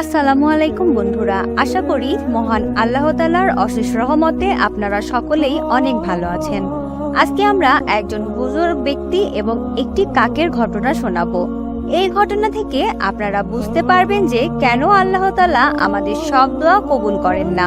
আসসালামু আলাইকুম বন্ধুরা, আশা করি মহান আল্লাহ তালার অশেষ রহমতে আপনারা সকলেই অনেক ভালো আছেন। আজকে আমরা একজন বুজুর্গ ব্যক্তি এবং একটি কাকের ঘটনা শোনাবো। এই ঘটনা থেকে আপনারা বুঝতে পারবেন যে কেন আল্লাহ তালা আমাদের সব দোয়া কবুল করেন না।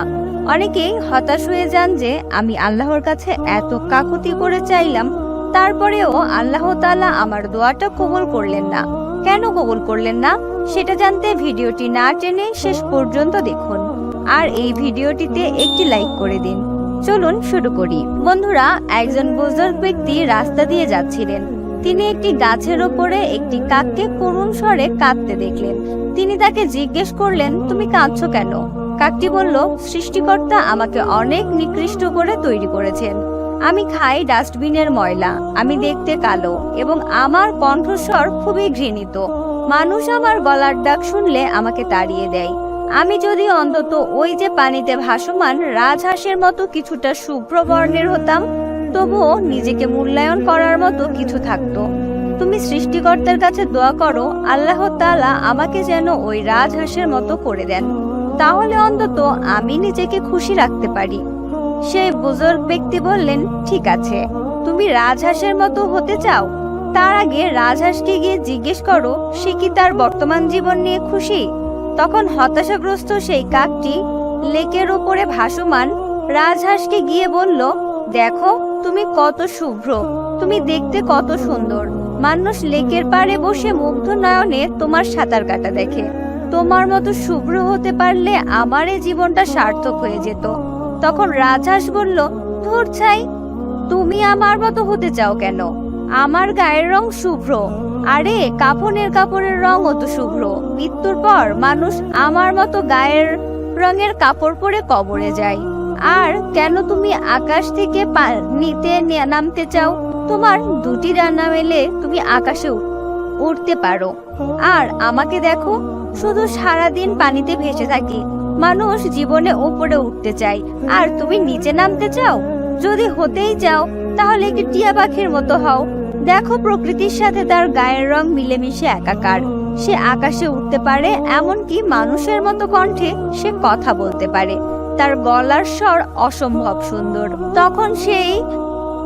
অনেকেই হতাশ হয়ে যান যে আমি আল্লাহর কাছে এত কাকুতি করে চাইলাম, তারপরেও আল্লাহ তালা আমার দোয়াটা কবুল করলেন না। কেন কবুল করলেন না? সেটা জানতে ভিডিওটি না টেনে শেষ পর্যন্ত দেখুন। আর এই ভিডিওটিতে একটি লাইক করে দিন। চলুন শুরু করি। বন্ধুরা, একজন বুজুর্গ ব্যক্তি রাস্তা দিয়ে যাচ্ছিলেন। তিনি একটি গাছের ওপরে একটি কাককে করুণ স্বরে কাঁদতে দেখলেন। তিনি তাকে জিজ্ঞেস করলেন, তুমি কাঁদছ কেন? কাকটি বলল, সৃষ্টিকর্তা আমাকে অনেক নিকৃষ্ট করে তৈরি করেছেন। আমি খাই ডাস্টবিনের ময়লা, আমি দেখতে কালো এবং আমার কণ্ঠস্বর খুবই ঘৃণিত। মানুষ আমার গলার ডাক শুনলে আমাকে তাড়িয়ে দেয়। আমি যদি অন্তত ওই যে পানিতে ভাসমান রাজহাঁসের মতো কিছুটা শুভ্র বর্ণের হতাম, তবুও নিজেকে মূল্যায়ন করার মতো কিছু থাকতো। তুমি সৃষ্টিকর্তার কাছে দোয়া করো, আল্লাহ তাআলা আমাকে যেন ওই রাজহাঁসের মতো করে দেন। তাহলে অন্তত আমি নিজেকে খুশি রাখতে পারি। সেই বুজুর্গ ব্যক্তি বললেন, ঠিক আছে। তুমি রাজহাঁসের মতো হতে চাও? তার আগে রাজহাঁসকে গিয়ে জিজ্ঞেস করো, সে কি তার বর্তমান জীবন নিয়ে খুশি? তখন হতাশাগ্রস্ত সেই কাকটি লেকের ওপরে ভাসমান রাজহাঁসকে গিয়ে বলল, দেখো, তুমি কত শুভ্র, তুমি দেখতে কত সুন্দর। মানুষ লেকের পাড়ে বসে মুগ্ধ নয়নে তোমার সাঁতার কাটা দেখে। তোমার মতো শুভ্র হতে পারলে আমার এই জীবনটা সার্থক হয়ে যেত। তখন রাজহাঁস বলল, ধুর ছাই, তুমি আমার মতো হতে চাও কেন? আমার গায়ের রং শুভ্র। আরে, কাফনের কাপড়ের রং অত শুভ্র। মৃত্যুর পর মানুষ আমার মতো গায়ের রঙের কাপড় পরে কবরে যায়। আর কেন তুমি আকাশ থেকে নিতে নামতে চাও? তোমার দুটি রান্না মেলে তুমি আকাশে উঠতে পারো। আর আমাকে দেখো, শুধু সারাদিন পানিতে ভেসে থাকি। মানুষ জীবনে উপরে উঠতে চায়। আর তুমি নিচে নামতে চাও? যদি হতেই চাও, তাহলে একটি টিয়া পাখির মতো হও। দেখো প্রকৃতির সাথে তার গায়ের রং মিলেমিশে একাকার। সে আকাশে উঠতে পারে, এমনকি মানুষের মতো কণ্ঠে সে কথা বলতে পারে। তার গলার স্বর অসম্ভব সুন্দর। তখন সেই,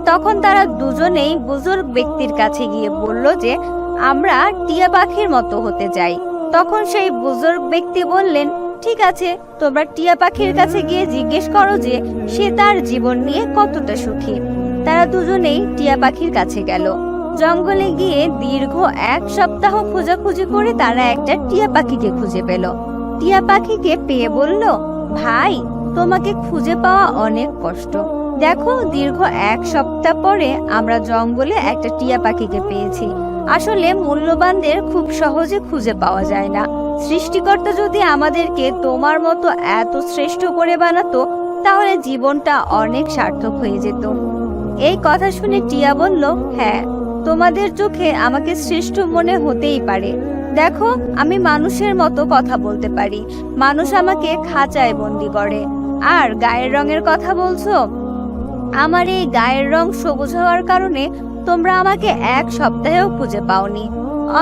তখন তারা দুজনেই বুজুর্গ ব্যক্তির কাছে গিয়ে বলল যে, আমরা টিয়া পাখির মতো হতে চাই। তখন সেই বুজুর্গ ব্যক্তি বললেন, ঠিক আছে, তোমরা টিয়া পাখির কাছে গিয়ে জিজ্ঞেস করো যে, সে তার জীবন নিয়ে কতটা সুখী। তারা দুজনেই টিয়া পাখির কাছে গেল। জঙ্গলে গিয়ে দীর্ঘ এক সপ্তাহ খোঁজাখুঁজি করে তারা একটা টিয়া পাখিকে খুঁজে পেল। টিয়া পাখিকে পেয়ে বলল, ভাই, তোমাকে খুঁজে পাওয়া অনেক কষ্ট। দেখো, দীর্ঘ এক সপ্তাহ পরে আমরা জঙ্গলে একটা টিয়া পাখিকে পেয়েছি। আসলে মূল্যবানদের খুব সহজে খুঁজে পাওয়া যায় না। সৃষ্টিকর্তা যদি আমাদেরকে তোমার মতো এত শ্রেষ্ঠ করে বানাতো, তাহলে জীবনটা অনেক সার্থক হয়ে যেত। এই কথা শুনে টিয়া বলল হ্যাঁ তোমাদের চোখে আমাকে শ্রেষ্ঠ মনে হতেই পারে। দেখো, আমি মানুষের মতো কথা বলতে পারি। মানুষ আমাকে খাঁচায় বন্দি করে। আর গায়ের রঙের কথা বলছো? আমার এই গায়ের রং সবুজ হওয়ার কারণে তোমরা আমাকে এক সপ্তাহেও খুঁজে পাওনি।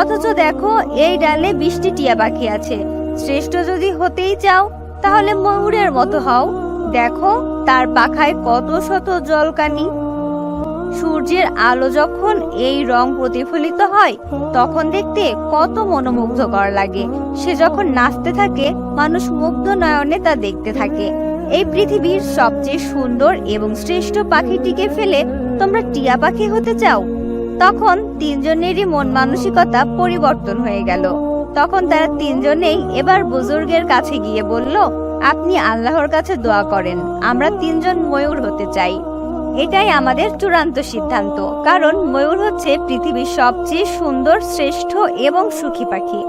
অথচ দেখো, এই ডালে বৃষ্টি টিয়া পাখি আছে। শ্রেষ্ঠ যদি হতেই চাও, তাহলে ময়ূরের মতো হও। দেখো, তার পাখায় কত শত জলকানি। সূর্যের আলো যখন এই রং প্রতিফলিত হয়, তখন দেখতে কত মনোমুগ্ধকর লাগে। সে যখন নাচতে থাকে, মানুষ মুগ্ধ নয়নে তা দেখতে থাকে। এই পৃথিবীর সবচেয়ে সুন্দর এবং শ্রেষ্ঠ পাখিটিকে ফেলে তোমরা টিয়া পাখি হতে চাও? তখন তিনজনেরই মন মানসিকতা পরিবর্তন হয়ে গেল। তখন তারা তিনজনেই এবার বুজুর্গের কাছে গিয়ে বলল, আপনি আল্লাহর কাছে দোয়া করেন, আমরা তিনজন ময়ূর হতে চাই। এটাই আমাদের চূড়ান্ত সিদ্ধান্ত। কারণ ময়ূর হচ্ছে পৃথিবীর সবচেয়ে সুন্দর, শ্রেষ্ঠ এবং সুখী পাখি।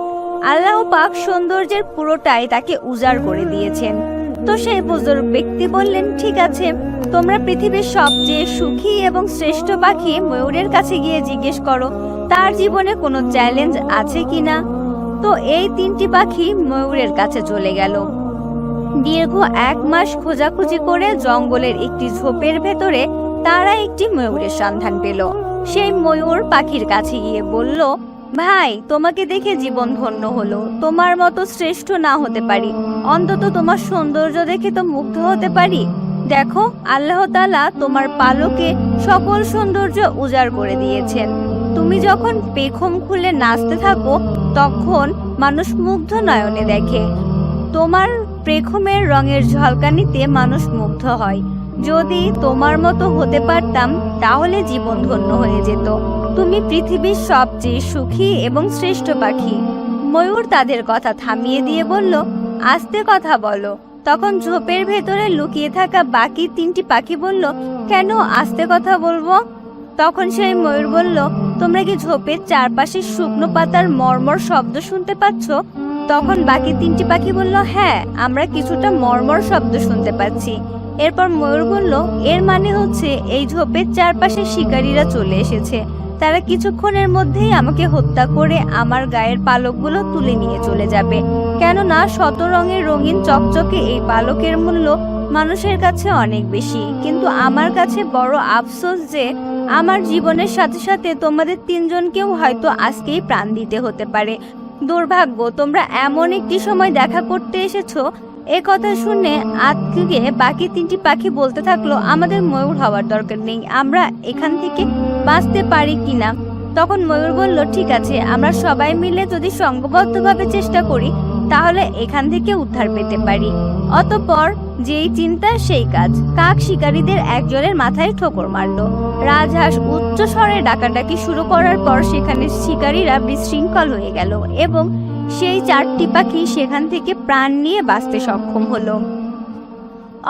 আল্লাহ পাক সৌন্দর্যের পুরোটাই তাকে উজাড় করে দিয়েছেন। তো সেই বুজুর্গ ব্যক্তি বললেন, ঠিক আছে, তোমরা পৃথিবীর সবচেয়ে সুখী এবং শ্রেষ্ঠ পাখি ময়ূরের কাছে গিয়ে জিজ্ঞেস করো, তার জীবনে কোনো চ্যালেঞ্জ আছে কিনা? তো এই তিনটি পাখি ময়ূরের কাছে চলে গেল। দীর্ঘ এক মাস খোঁজাখুঁজি করে জঙ্গলের একটি ঝোপের ভেতরে তারা একটি ময়ূরের সন্ধান পেল। সেই ময়ূর পাখির কাছে গিয়ে বলল, ভাই, তোমাকে দেখে জীবন ধন্য হলো। তোমার মতো শ্রেষ্ঠ না হতে পারি। অন্তত তোমার সৌন্দর্য দেখে তো মুগ্ধ হতে পারি। দেখো, আল্লাহ তাআলা তোমার পালকে সকল সৌন্দর্য উজাড় করে দিয়েছেন। তুমি যখন পেখম খুলে নাচতে থাকো, তখন মানুষ মুগ্ধ নয়নে দেখে। তোমার পেখমের রঙের ঝলকানিতে মানুষ মুগ্ধ হয়। যদি তোমার মতো হতে পারতাম, তাহলে জীবন ধন্য হয়ে যেত। তুমি পৃথিবীর সবচেয়ে সুখী এবং শ্রেষ্ঠ পাখি। ময়ূর তাদের কথা থামিয়ে দিয়ে বলল, আস্তে কথা বলো। তখন ঝোপের ভেতরে লুকিয়ে থাকা বাকি তিনটি পাখি বলল, কেন আস্তে কথা বলব? তখন সেই ময়ূর বলল, তোমরা কি ঝোপের চারপাশে শুকনো পাতার মর্মর শব্দ শুনতে পাচ্ছ? তখন বাকি তিনটি পাখি বলল হ্যাঁ আমরা কিছুটা মর্মর শব্দ শুনতে পাচ্ছি। এরপর ময়ূর বলল, এর মানে হচ্ছে এই ঝোপের চারপাশে শিকারীরা চলে এসেছে। তারা কিছুক্ষণের মধ্যেই আমাকে হত্যা করে আমার গায়ের পালকগুলো তুলে নিয়ে চলে যাবে। কেননা শত রঙের রঙিন চকচকে এই পালকের মূল্য মানুষের কাছে অনেক বেশি। কিন্তু আমার কাছে বড় আফসোস যে আমার জীবনের সাথে সাথে তোমাদের তিনজনকেও হয়তো আজকেই প্রাণ দিতে হতে পারে। দুর্ভাগ্য, তোমরা এমন একটি সময় দেখা করতে এসেছ। এ কথা শুনে আজকে বাকি তিনটি পাখি বলতে থাকল, আমাদের ময়ূর হওয়ার দরকার নেই, আমরা এখান থেকে বাঁচতে পারি কিনা? তখন ময়ূর বলল, ঠিক আছে, আমরা সবাই মিলে যদি সঙ্গবদ্ধভাবে চেষ্টা করি তাহলে এখান থেকে উদ্ধার পেতে পারি। অতঃপর যেই চিন্তা, সেই কাজ। কাক শিকারীদের একজনের মাথায় ঠোকর মারল। রাজহাঁস উচ্চ স্বরে ডাকাডাকি শুরু করার পর সেখানে শিকারীরা বিশৃঙ্খল হয়ে গেল এবং সেই চারটি পাখি সেখান থেকে প্রাণ নিয়ে বাঁচতে সক্ষম হলো।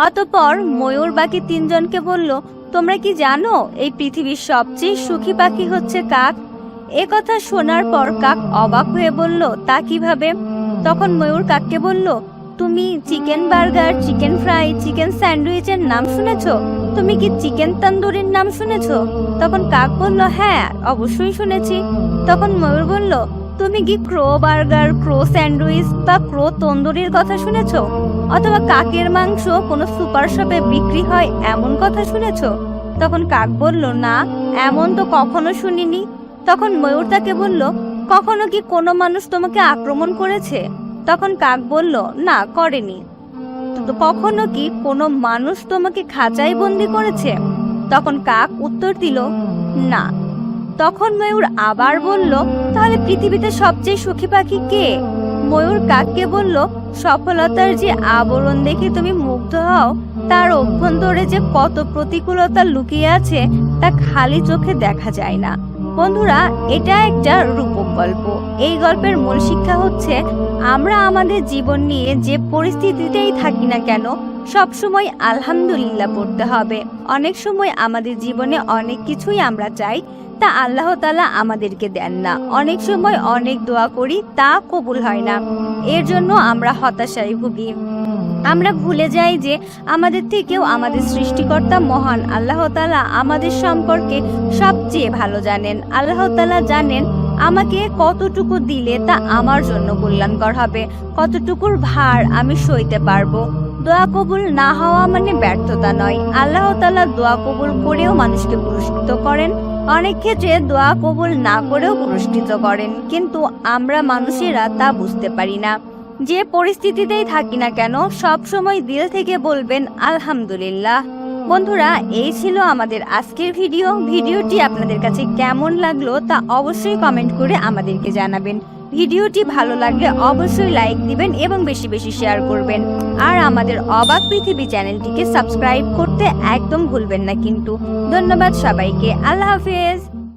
অতপর ময়ূর বাকি তিনজনকে বলল, তোমরা কি জানো, এই পৃথিবীর সবচেয়ে সুখী পাখি হচ্ছে কাক? এ কথা শোনার পর কাক অবাক হয়ে বলল, তা কীভাবে? তখন ময়ূর কাককে বলল, তুমি chicken burger, chicken fry, chicken স্যান্ডউইচের নাম শুনেছ? তুমি কি চিকেন তন্দুরির নাম শুনেছ? তখন কাক বলল হ্যাঁ অবশ্যই শুনেছি। তখন ময়ূর বলল, তুমি কি ক্রো বার্গার, ক্রো স্যান্ডউইচ বা ক্রো তন্দুরির কথা শুনেছ? অথবা কাকের মাংস কোনো সুপার শপে বিক্রি হয় এমন কথা শুনেছ? তখন কাক বলল, না, এমন তো কখনো শুনিনি। তখন ময়ূর তাকে বলল কখনো কি কোনো মানুষ তোমাকে আক্রমণ করেছে? তখন কাক বলল, না, করেনি। কখনো কি কোনো মানুষ তোমাকে খাঁচায় বন্দি করেছে? তখন কাক উত্তর দিল, না। তখন ময়ূর আবার বলল, তাহলে পৃথিবীতে সবচেয়ে সুখী পাখি কে? ময়ূর কাককে বলল, সফলতার যে আবরণ দেখে তুমি মুগ্ধ হও, তার অভ্যন্তরে যে কত প্রতিকূলতা লুকিয়ে আছে, তা খালি চোখে দেখা যায় না। বন্ধুরা, এটা একটা রূপক গল্প। এই গল্পের মূল শিক্ষা হচ্ছে, আমরা আমাদের জীবন নিয়ে যে পরিস্থিতিতেই থাকি না কেন, সবসময় আলহামদুলিল্লাহ পড়তে হবে। অনেক সময় আমাদের জীবনে অনেক কিছুই আমরা চাই, তা আল্লাহ তালা আমাদেরকে দেন না। অনেক সময় অনেক দোয়া করি, তা কবুল হয় না। এর জন্য আমরা হতাশায় ভুগি। আমরা ভুলে যাই যে আমাদের থেকেও আমাদের সৃষ্টিকর্তা মহান আল্লাহ তালা আমাদের সম্পর্কে সবচেয়ে ভালো জানেন। আল্লাহ তালা জানেন আমাকে কতটুকু দিলে তা আমার জন্য কল্যাণকর হবে, কতটুকুর ভার আমি সইতে পারব। দোয়া কবুল না হওয়া মানে ব্যর্থতা নয়। আল্লাহ তালা দোয়া কবুল করেও মানুষকে পুরস্কৃত করেন। অনেক ক্ষেত্রে দোয়া কবুল না করেও পুরস্কৃত করেন। কিন্তু আমরা মানুষেরা তা বুঝতে পারি না। যে পরিস্থিতিতেই থাকি না কেন, সব সময় দিল থেকে বলবেন, আলহামদুলিল্লাহ। বন্ধুরা, এই ছিল আমাদের আজকের ভিডিও। ভিডিওটি আপনাদের কাছে কেমন লাগল তা অবশ্যই কমেন্ট করে আমাদেরকে জানাবেন। ভিডিওটি ভালো লাগলে অবশ্যই লাইক দিবেন এবং বেশি বেশি শেয়ার করবেন। আর আমাদের অবাক পৃথিবী চ্যানেলটিকে সাবস্ক্রাইব করতে একদম ভুলবেন না কিন্তু। ধন্যবাদ সবাইকে। আল্লাহ হাফেজ।